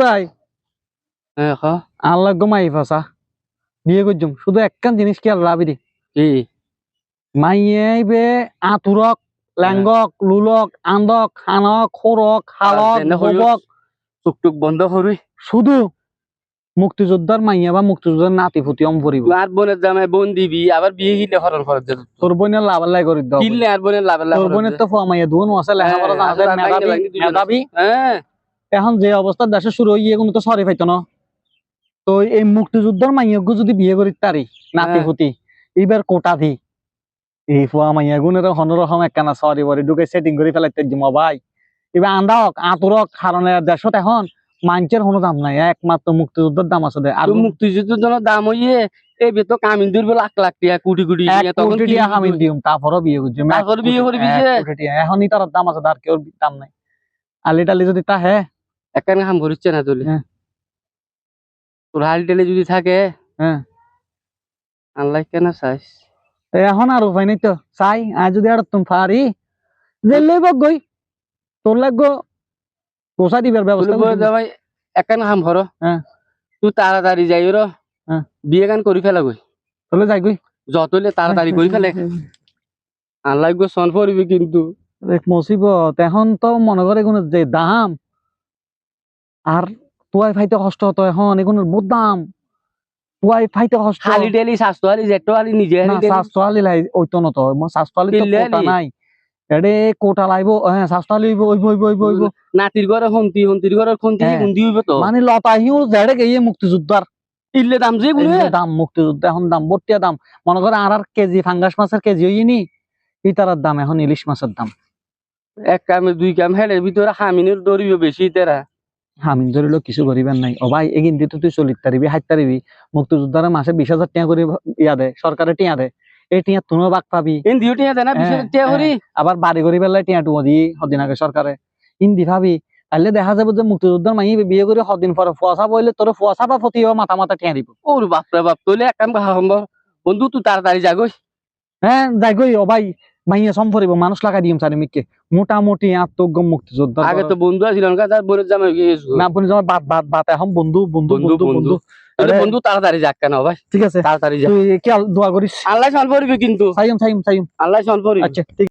ভাই। আল্লাহ গমাই ফাসা বিয়ে করছুম শুধু একখান জিনিস কি আর কি? আতুরক ল্যাঙ্গক লুলক আন্দক খানক খোরক হালক যেনে হইও। গোবক। চুক টুক বন্ধ করবি শুধু মুক্তিযোদ্ধার মাইয়া বা মুক্তিযোদ্ধার নাতি ফুটি অম পরিব। আর বোনের জামাই বোন দিবি আবার বিয়ে গিলে হরণ খরচ যেত তোর বোনের লাভ আল্লাহ করে দাও কিনলে আর বোনের লাভ লাভ তোর বোনের তো ফুয়া মাইয়া দুন আছে মেধাবী আছে। মেধাবী। হ্যাঁ। এখন যে অবস্থা দেশে শুরু হয়ে কোনো তো সরি পাইতো না তো এই মুক্তিযুদ্ধর মাইয়াগু যদি বিয়ে করি তারি নাতি। ফুটি এইবার কোটা দি এই ফুয়া মাইয়া গুণের হনরকম একখানা সরি বরি ঢুকে সেটিং করে ফেলাইতে দিম ভাই এবার আন্দাওক আতুরক কারণে দেশত এখন মাঞ্চের কোনো দাম নাই একমাত্র মুক্তিযুদ্ধের দাম আছে আর মুক্তিযুদ্ধের জন্য দাম হইয়ে এই বেতো কামিন দুর্বল লাখ লাখ টিয়া কোটি কোটি এক টিয়া, তখন কোটি টিয়া হইবো? দিম তারপরও বিয়ে করছি তারপরে বিয়ে করবি যে? এখনই তার দাম আছে তার কেউ দাম নাই আলি টালি যদি তা হ্যাঁ একখানে কাম করিচ্ছে না তুলি। হ্যাঁ। তোর হাল টেলে যদি থাকে হ্যাঁ। আল্লাহ কেন চাইস এখন আর উপায় নেই তো। চাই যদি আর তুমি পারি যে লেব গই তোর লাগবো পোষা দিবার ব্যবস্থা ভাই একখানে করো হ্যাঁ। তুই তাড়াতাড়ি যাই র। বিয়ে গান করে ফেলা গই তোলে যাই গই যতলে তাড়াতাড়ি করে ফেলে। আল্লাহ গো সন পড়বি কিন্তু। মুসিবত এখন তো মনে করে কোনো যে দাম আর তোয়াই ফাইতে কষ্ট হতো এখন এগুলোর বহুত দাম তোয়াই ফাইতে কষ্ট। হালি ডেলি স্বাস্থ্য হালি জেটো হালি নিজে হালি স্বাস্থ্য আলি লাই ওইতো না তো স্বাস্থ্য আলি তো কোটা নাই। এডে কোটা লাইব হ্যাঁ স্বাস্থ্য হইব নাতির ঘরে হন্তি হন্তির ঘরে খন্তি হ্যাঁ। হইব তো। মানে লতা হিউ জেড়ে গিয়ে মুক্তিযোদ্ধার। ইল্লে দাম যে গুলো দাম মুক্তিযুদ্ধ এখন দাম বটিয়া দাম। মনে করে আর আর কেজি ফাঙ্গাস মাছের কেজি হইনি ইতারার দাম এখন ইলিশ মাছের দাম। এক কামে দুই কাম হেলের ভিতরে হামিনের দৌড়িব বেশি তেরা। হামিন ধরিল কিছু করিবেন নাই। ও ভাই এগিন দিতে তুই চলিত তারিবি হাইত তারিবি মুক্তিযোদ্ধারে মাসে বিশ হাজার টিয়া করে ইয়া দে সরকারে টিয়া দে। এই টিয়া তুমিও বাক পাবি। এন দিও টিয়া বিশ হ্যাঁ, টিয়া। করি আবার বাড়ি করি পেলাই টিয়া টুমো দি সদিন আগে সরকারে ইন্দি ভাবি তাহলে দেখা যাবে যে মুক্তিযোদ্ধার মাই বিয়ে করে সদিন পরে ফুয়াশা বইলে তোর ফুয়াশা বা ফতি মাথা মাথা টিয়া দিব। ওর বাপরে বাপ তোলে এক কাম বন্ধু তুই তাড়াতাড়ি যাগোস হ্যাঁ যাই গই ও ভাই। মাইয়া এবং মানুষ লাগাই দিম স্যার মিকে মোটামুটি আত্মজ্ঞ মুক্তিযোদ্ধা আগে তো বন্ধু আছিল না বোনের জামাই বাদ বাদ বাত এখন বন্ধু বন্ধু বন্ধু, বন্ধু বন্ধু। তাড়াতাড়ি যাক কেন ভাই? ঠিক আছে। তাড়াতাড়ি যা তুই কি দোয়া করিস? আল্লাহ সল পড়বি কিন্তু। সাইম সাইম সাইম। আল্লাহ সল পড়বি আচ্ছা ঠিক